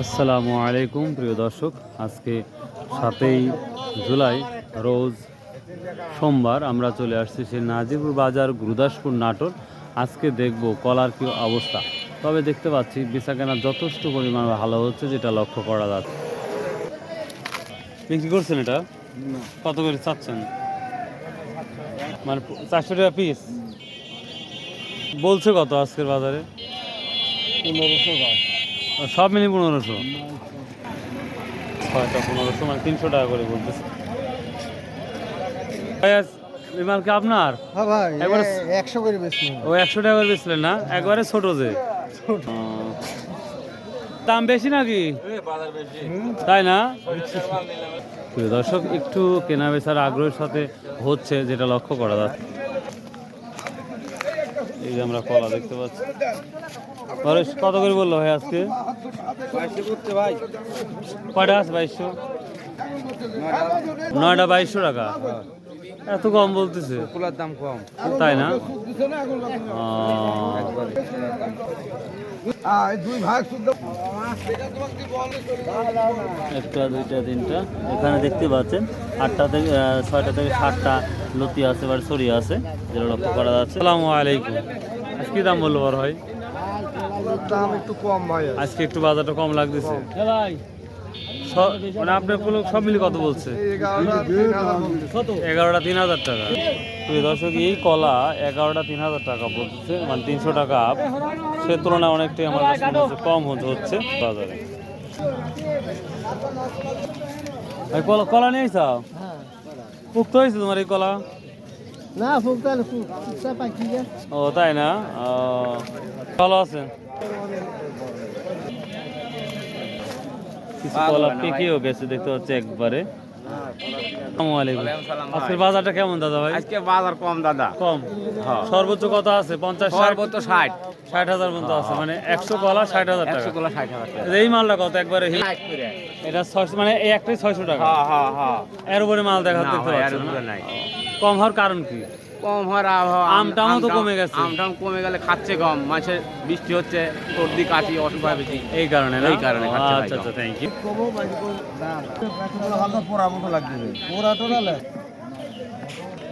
আসসালামু আলাইকুম প্রিয় দর্শক। আজকে সাতই জুলাই রোজ সোমবার আমরা চলে আসছি সেই নাজিপুর বাজার গুরুদাসপুর নাটোর। আজকে দেখব কলার কি অবস্থা। তবে দেখতে পাচ্ছি বেচা কেনা যথেষ্ট পরিমাণ ভালো হচ্ছে যেটা লক্ষ্য করা যাচ্ছে। বিক্রি করছেন এটা? কত করে চাচ্ছেন? মানে চারশো টাকা পিস বলছে কত আজকের বাজারে? পনেরোশো সব মিলিয়ে পনেরোশো। ছয়টা পনেরোশো মানে তিনশো টাকা করে বলতেছে। ভাই, এই মাল কি আপনার? হ্যাঁ একবারে- একশো করে বেশি ও একশো টাকা করে বেচলেন না? একবারে ছোট যে। দাম বেশি নাকি? তাই না? প্রিয় দর্শক একটু কেনা বেচার আগ্রহের সাথে হচ্ছে যেটা লক্ষ্য করা যাচ্ছে। এই যে আমরা কলা দেখতে পাচ্ছি। পরেশ কত করে বলল ভাই আজকে? কটা আছে বাইশশো? নয়টা বাইশশো টাকা। এত কম বলতেছে। কুলার দাম কম। তাই না? একটা দুইটা তিনটা। এখানে দেখতে পাচ্ছেন আটটা থেকে আহ, ছয়টা থেকে সাতটা লতি আছে বা সরি আছে যেটা লক্ষ্য করা যাচ্ছে। আসসালামু আলাইকুম। আজকে কি দাম বলল বড় ভাই? দাম একটু কম ভাই। আজকে একটু বাজারটা কম লাগতেছে। মানে আপনার কোনো সব মিলে কত বলছে? এগারোটা তিন হাজার টাকা। প্রিয় দর্শক এই কলা এগারোটা তিন হাজার টাকা বলতেছে। মানে তিনশো টাকা আপ। সে তুলনায় অনেকটাই আমার কাছে কম হচ্ছে হচ্ছে বাজারে। কলা কলা নিয়ে আইসা পুক্ত হয়েছে তোমার এই কলা? না ও তাই না? ও, ভালো আছেন? কিছু কলা পেকেও গেছে দেখতে পাচ্ছি একবারে। আজকের বাজারটা কেমন দাদা ভাই? আজকে বাজার কম দাদা। কম। সর্বোচ্চ কত আছে? পঞ্চাশ ষাট? সর্বোচ্চ ষাট। ষাট হাজার পর্যন্ত আছে মানে একশো কলা ষাট হাজার টাকা। একশো ষাট হাজার এই মালটা কত একবারে? এটা ছয়শো মানে এই একটাই ছয়শো টাকা। এর উপরে মাল দেখা দেখতে। কম হওয়ার কারণ কি? কম হওয়ার আবহাওয়া। আম- তো কমে গেছে। আমটাম কমে গেলে খাচ্ছে কম। মাছের বৃষ্টি হচ্ছে সর্দি কাশি অসুখ হয় বেশি। এই কারণে এই কারণে খাচ্ছে আচ্ছা আচ্ছা থ্যাংক ইউ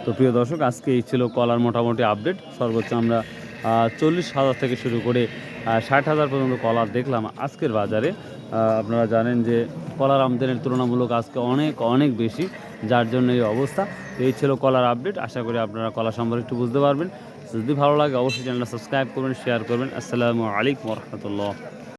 তো প্রিয় দর্শক আজকে এই ছিল কলার মোটামুটি আপডেট সর্বোচ্চ আমরা চল্লিশ হাজার থেকে শুরু করে ষাট হাজার পর্যন্ত কলার দেখলাম আজকের বাজারে। আপনারা জানেন যে কলার আমদানির তুলনামূলক আজকে অনেক অনেক বেশি, যার জন্য এই অবস্থা। এই ছিল কলার আপডেট, আশা করি আপনারা কলা সম্পর্কে একটু বুঝতে পারবেন। যদি ভালো লাগে, অবশ্যই চ্যানেলটা সাবস্ক্রাইব করবেন, শেয়ার করবেন। আসসালামু আলাইকুম রহমতুল্লাহ।